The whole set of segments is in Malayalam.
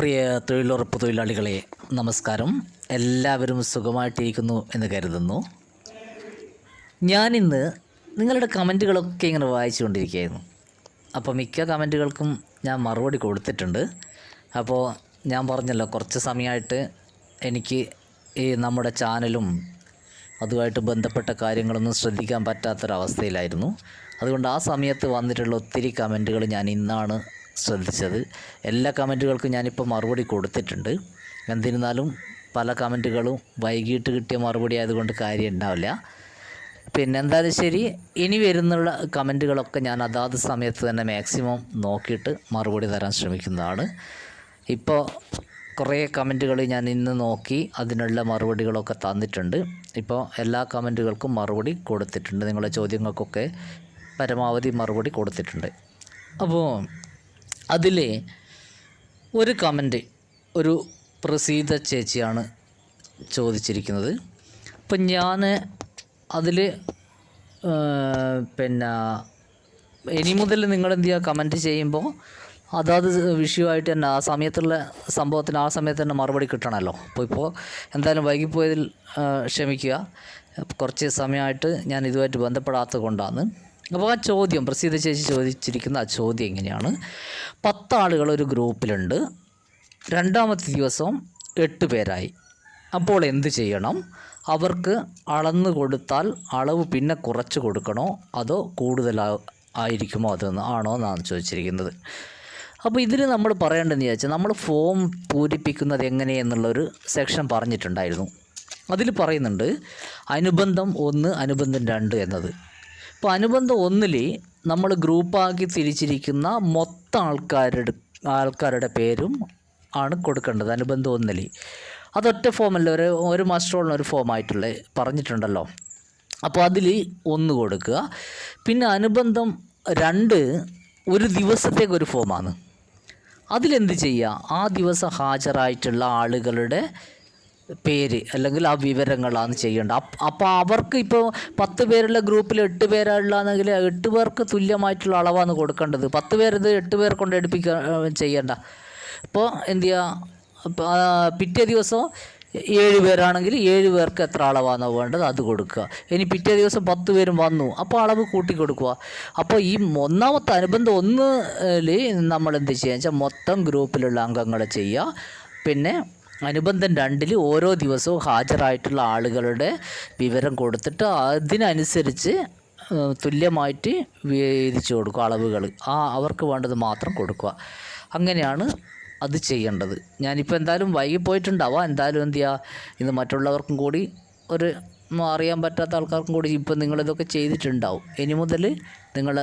പ്രിയ തൊഴിലുറപ്പ് തൊഴിലാളികളെ നമസ്കാരം. എല്ലാവരും സുഖമായിട്ടിരിക്കുന്നു എന്ന് കരുതുന്നു. ഞാനിന്ന് നിങ്ങളുടെ കമന്റുകളൊക്കെ ഇങ്ങനെ വായിച്ചുകൊണ്ടിരിക്കുകയായിരുന്നു. അപ്പോൾ മിക്ക കമന്റുകൾക്കും ഞാൻ മറുപടി കൊടുത്തിട്ടുണ്ട്. അപ്പോൾ ഞാൻ പറഞ്ഞല്ലോ കുറച്ച് സമയമായിട്ട് എനിക്ക് ഈ നമ്മുടെ ചാനലും അതുമായിട്ട് ബന്ധപ്പെട്ട കാര്യങ്ങളൊന്നും ശ്രദ്ധിക്കാൻ പറ്റാത്തൊരവസ്ഥയിലായിരുന്നു. അതുകൊണ്ട് ആ സമയത്ത് വന്നിട്ടുള്ള ഒത്തിരി കമന്റുകൾ ഞാൻ ഇന്നാണ് ശ്രദ്ധിച്ചത്. എല്ലാ കമന്റുകൾക്കും ഞാനിപ്പോൾ മറുപടി കൊടുത്തിട്ടുണ്ട്. എന്നിരുന്നാലും പല കമന്റുകളും വൈകിട്ട് കിട്ടിയ മറുപടി ആയതുകൊണ്ട് കാര്യം ഉണ്ടാവില്ല. പിന്നെ എന്തായാലും ശരി ഇനി വരുന്നുള്ള കമന്റുകളൊക്കെ ഞാൻ അതാത് സമയത്ത് തന്നെ മാക്സിമം നോക്കിയിട്ട് മറുപടി തരാൻ ശ്രമിക്കുന്നതാണ്. ഇപ്പോൾ കുറേ കമന്റുകൾ ഞാൻ ഇന്ന് നോക്കി അതിനുള്ള മറുപടികളൊക്കെ തന്നിട്ടുണ്ട്. ഇപ്പോൾ എല്ലാ കമന്റുകൾക്കും മറുപടി കൊടുത്തിട്ടുണ്ട്. നിങ്ങളുടെ ചോദ്യങ്ങൾക്കൊക്കെ പരമാവധി മറുപടി കൊടുത്തിട്ടുണ്ട്. അപ്പോൾ അതിൽ ഒരു കമന്റ് ഒരു പ്രസീത ചേച്ചിയാണ് ചോദിച്ചിരിക്കുന്നത്. അപ്പം ഞാൻ അതിൽ പിന്നെ ഇനി മുതൽ നിങ്ങൾ എന്ത് ചെയ്യുക? കമന്റ് ചെയ്യുമ്പോൾ അതാത് വിഷയമായിട്ട് തന്നെ ആ സമയത്തുള്ള സംഭവത്തിന് ആ സമയത്ത് തന്നെ മറുപടി കിട്ടണമല്ലോ അപ്പോൾ ഇപ്പോൾ എന്തായാലും വൈകിപ്പോയതിൽ ക്ഷമിക്കുക. കുറച്ച് സമയമായിട്ട് ഞാൻ ഇതുമായിട്ട് ബന്ധപ്പെടാത്തത് കൊണ്ടാണ്. അപ്പോൾ ആ ചോദ്യം പ്രസീത ചേച്ചി ചോദിച്ചിരിക്കുന്ന ആ ചോദ്യം എങ്ങനെയാണ്? പത്താളുകൾ ഒരു ഗ്രൂപ്പിലുണ്ട്. രണ്ടാമത്തെ ദിവസം എട്ട് പേരായി. അപ്പോൾ എന്ത് ചെയ്യണം? അവർക്ക് അളന്ന് കൊടുത്താൽ അളവ് പിന്നെ കുറച്ച് കൊടുക്കണോ? അതോ കൂടുതൽ ആയിരിക്കുമോ? അതെന്ന് ആണോ എന്നാണ് ചോദിച്ചിരിക്കുന്നത്. അപ്പോൾ ഇതിൽ നമ്മൾ പറയേണ്ടതെന്ന് ചോദിച്ചാൽ നമ്മൾ ഫോം പൂരിപ്പിക്കുന്നത് എങ്ങനെയെന്നുള്ളൊരു സെക്ഷൻ പറഞ്ഞിട്ടുണ്ടായിരുന്നു. അതിൽ പറയുന്നുണ്ട് അനുബന്ധം ഒന്ന് അനുബന്ധം രണ്ട് എന്നത്. ഇപ്പോൾ അനുബന്ധം ഒന്നിൽ നമ്മൾ ഗ്രൂപ്പാക്കി തിരിച്ചിരിക്കുന്ന മൊത്തം ആൾക്കാരുടെ ആൾക്കാരുടെ പേരും ആണ് കൊടുക്കേണ്ടത് അനുബന്ധം ഒന്നലി. അതൊറ്റ ഫോമല്ല ഒരു ഒരു മാസ്റ്ററോളിന് ഒരു ഫോമായിട്ടുള്ള പറഞ്ഞിട്ടുണ്ടല്ലോ. അപ്പോൾ അതിൽ ഒന്ന് കൊടുക്കുക. പിന്നെ അനുബന്ധം രണ്ട് ഒരു ദിവസത്തേക്ക് ഒരു ഫോമാണ്. അതിലെന്ത് ചെയ്യുക? ആ ദിവസം ഹാജരായിട്ടുള്ള ആളുകളുടെ പേര് അല്ലെങ്കിൽ ആ വിവരങ്ങളാണ് ചെയ്യേണ്ടത്. അപ്പ് അപ്പോൾ അവർക്ക് ഇപ്പോൾ പത്ത് പേരുള്ള ഗ്രൂപ്പിൽ എട്ട് പേരുള്ളതെങ്കിൽ എട്ട് പേർക്ക് തുല്യമായിട്ടുള്ള അളവാണ് കൊടുക്കേണ്ടത്. പത്ത് പേരത് എട്ട് പേർ കൊണ്ട് എടുപ്പിക്കുക ചെയ്യേണ്ട. അപ്പോൾ എന്ത് ചെയ്യുക പിറ്റേ ദിവസം ഏഴ് പേരാണെങ്കിൽ ഏഴ് പേർക്ക് എത്ര അളവാണോ വേണ്ടത് അത് കൊടുക്കുക. ഇനി പിറ്റേ ദിവസം പത്ത് പേരും വന്നു അപ്പോൾ അളവ് കൂട്ടി കൊടുക്കുക. അപ്പോൾ ഈ ഒന്നാമത്തെ അനുബന്ധം ഒന്നിൽ നമ്മൾ എന്ത് ചെയ്യുക വെച്ചാൽ മൊത്തം ഗ്രൂപ്പിലുള്ള അംഗങ്ങളെ ചെയ്യുക. പിന്നെ അനുബന്ധം രണ്ടിൽ ഓരോ ദിവസവും ഹാജരായിട്ടുള്ള ആളുകളുടെ വിവരം കൊടുത്തിട്ട് അതിനനുസരിച്ച് തുല്യമായിട്ട് വീതിച്ചു കൊടുക്കുക അളവുകൾ ആ അവർക്ക് വേണ്ടത് മാത്രം കൊടുക്കുക. അങ്ങനെയാണ് അത് ചെയ്യേണ്ടത്. ഞാനിപ്പോൾ എന്തായാലും വൈകി പോയിട്ടുണ്ടാവാം. എന്തായാലും എന്ത് ചെയ്യുക ഇത് മറ്റുള്ളവർക്കും കൂടി ഒരു അറിയാൻ പറ്റാത്ത ആൾക്കാർക്കും കൂടി ഇപ്പം നിങ്ങളിതൊക്കെ ചെയ്തിട്ടുണ്ടാവും. ഇനി മുതൽ നിങ്ങൾ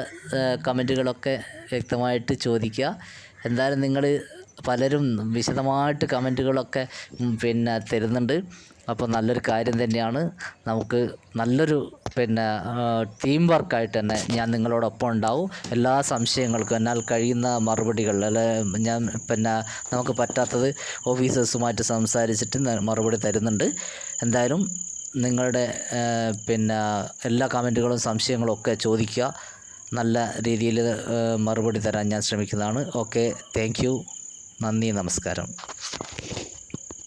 കമന്റുകളൊക്കെ വ്യക്തമായിട്ട് ചോദിക്കുക. എന്തായാലും നിങ്ങൾ പലരും വിശദമായിട്ട് കമന്റുകളൊക്കെ പിന്നെ തരുന്നുണ്ട്. അപ്പോൾ നല്ലൊരു കാര്യം തന്നെയാണ്. നമുക്ക് നല്ലൊരു പിന്നെ ടീം വർക്കായിട്ട് തന്നെ ഞാൻ നിങ്ങളോടൊപ്പം ഉണ്ടാവും. എല്ലാ സംശയങ്ങൾക്കും എന്നാൽ കഴിയുന്ന മറുപടികൾ അല്ലെ ഞാൻ പിന്നെ നമുക്ക് പറ്റാത്തത് ഓഫീസേഴ്സുമായിട്ട് സംസാരിച്ചിട്ട് മറുപടി തരുന്നുണ്ട്. എന്തായാലും നിങ്ങളുടെ പിന്നെ എല്ലാ കമന്റുകളും സംശയങ്ങളും ഒക്കെ ചോദിക്കുക. നല്ല രീതിയിൽ മറുപടി തരാൻ ഞാൻ ശ്രമിക്കുന്നതാണ്. ഓക്കെ താങ്ക് നന്ദി നമസ്കാരം.